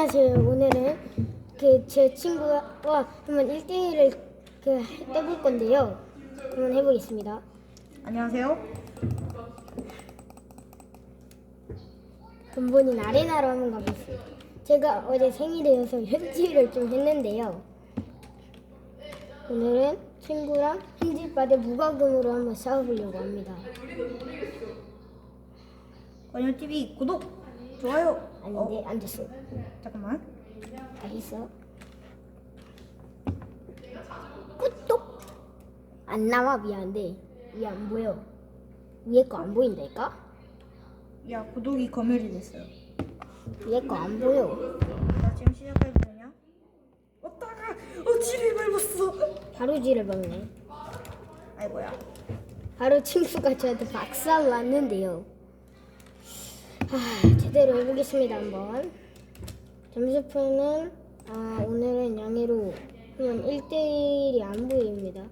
안녕하세요. 오늘은 그 제 친구와 한번 1대1을 그 해볼 건데요. 한번 해보겠습니다. 안녕하세요. 근본인 아레나로 한번 가보겠습니다. 제가 어제 생일이어서 현질을 좀 했는데요. 오늘은 친구랑 현질바대 무과금으로 한번 싸워보려고 합니다. 권유 TV 구독, 좋아요. 아닌데 안 됐어. 잠깐만. 알겠어. 꾸똑 안 나와 미안한데 위에 안 보여. 위에 거 안 보인다니까? 야 구독이 검열이 됐어요. 위에 거 안 보여. 나 지금 시작해도 되냐? 어따가 어 지를 밟았어. 바로 지를 박네. 아이고야. 바로 친구가 저한테 박살 났는데요. 하, 제대로 해보겠습니다 한번. 점수표는 아, 오늘은 양해로 그냥 1대1이 안 보입니다.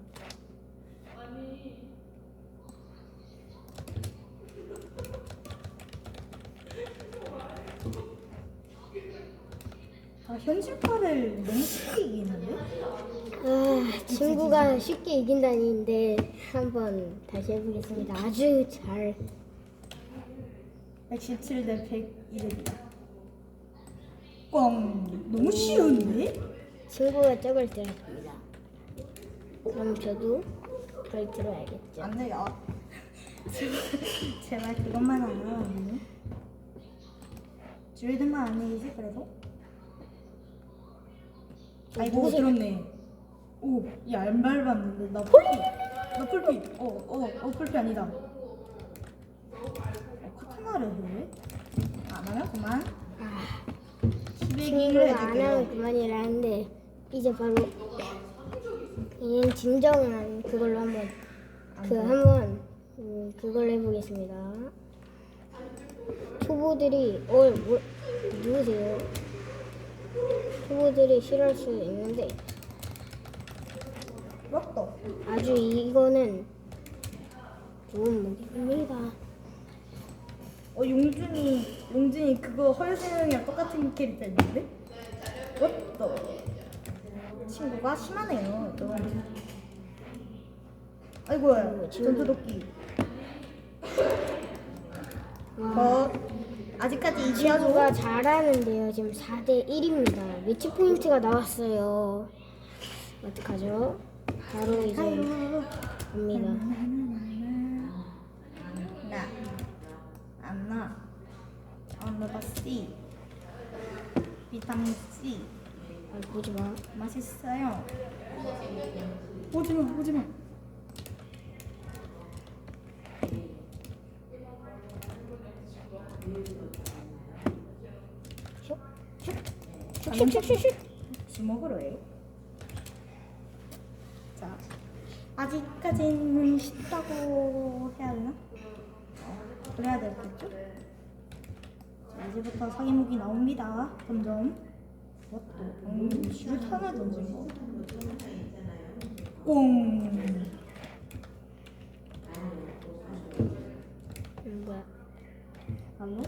아 현실파를 너무 쉽게 이기는데? 아, 친구가 쉽게 이긴다는데 한번 다시 해보겠습니다. 아주 잘. 117대 101이다. 꽝. 너무 쉬운데? 친구가 저걸 들었습니다. 그럼 저도 그걸 들어야겠죠. 안 돼요. 제발 그것만 안 하면 줄드만 안 내리지 그래도? 아이고 누구세요? 들었네. 오, 야안 밟았는데 나 풀피. 나 풀피. 어, 어, 어 풀피 아니다. 어, 카타나를 해? 안 하면 그만. 아, 200을 친구가 안 하면 해줄게요. 그만이라는데 이제 바로 얘는 진정한 그걸로 한번 그 한번 음, 그걸 해보겠습니다. 초보들이 어 뭐, 누구세요? 초보들이 싫어할 수 있는데 맞다. 아주 이거는 좋은 무기입니다. 어 용준이 용준이 그거 헐세영이랑 똑같은 캐릭터 있는데? 맞다. 친구가 심하네요. 또. 아이고야 전투도끼. 어 아직까지 이지하죠? 친구가 잘하는데요. 지금 4대 1입니다. 매치 포인트가 나왔어요. 어떡하죠? 바로 이제. 갑니다. 안나 오늘가 C 비타민 C 아, 보지 마. 맛있어요. 오지마 오지마. 슉슉슉슉슉. 주먹으로 해. 자, 아직까지는 쉽다고 해야 되나? 어, 그래야 되겠죠? 자, 이제부터 사기 무기 나옵니다. 점점. 뭐 또? 음, 슈탄을 던진 거. 꽁. 음, 뭐야? 아무?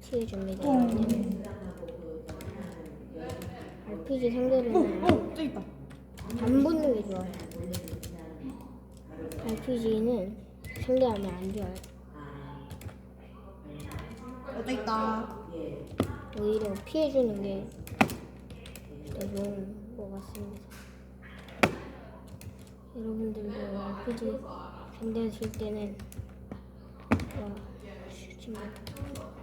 치해줍니다. 꽁. RPG 오, 상대로는 오, 저기 있다. 안 붙는 게 좋아요. RPG는 상대하면 안 좋아요. 어, 저기 있다. 오히려 피해주는 게 더 좋은 것 같습니다. 여러분들도 RPG 상대하실 때는 와, 쉽지 마.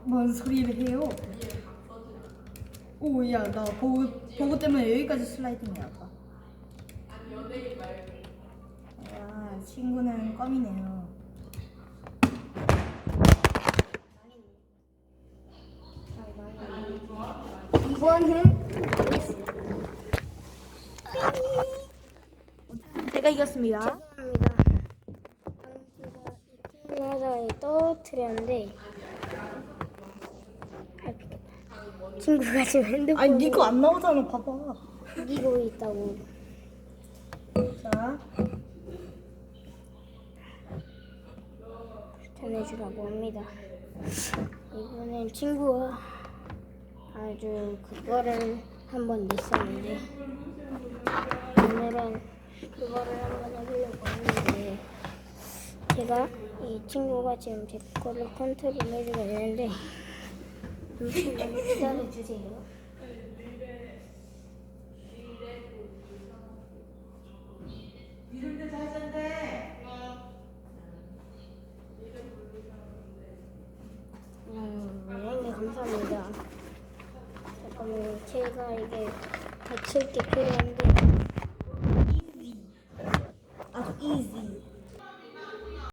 뭔 소리를 해요? 오, 야, 나 보고, 보고 때문에 여기까지 슬라이딩 해왔다. 야, 친구는 껌이네요. 이번은 제가 이겼습니다. 죄송합니다. 제가 하다가 떨어뜨렸는데 아, 친구가 지금 핸드폰 아니, 니거 안 나오잖아, 봐봐. 이기고 있다고 자, 전해주라고 합니다. 이번엔 친구가 아주 그거를 한번 냈었는데 오늘은 그거를 한번 해보려고 하는데 제가 이 친구가 지금 제 거를 컨트롤 해주고 있는데 잠시만 기다려주세요. 음, 여행님 감사합니다. 잠깐만 제가 이게 받칠 게 필요한데. 아주 easy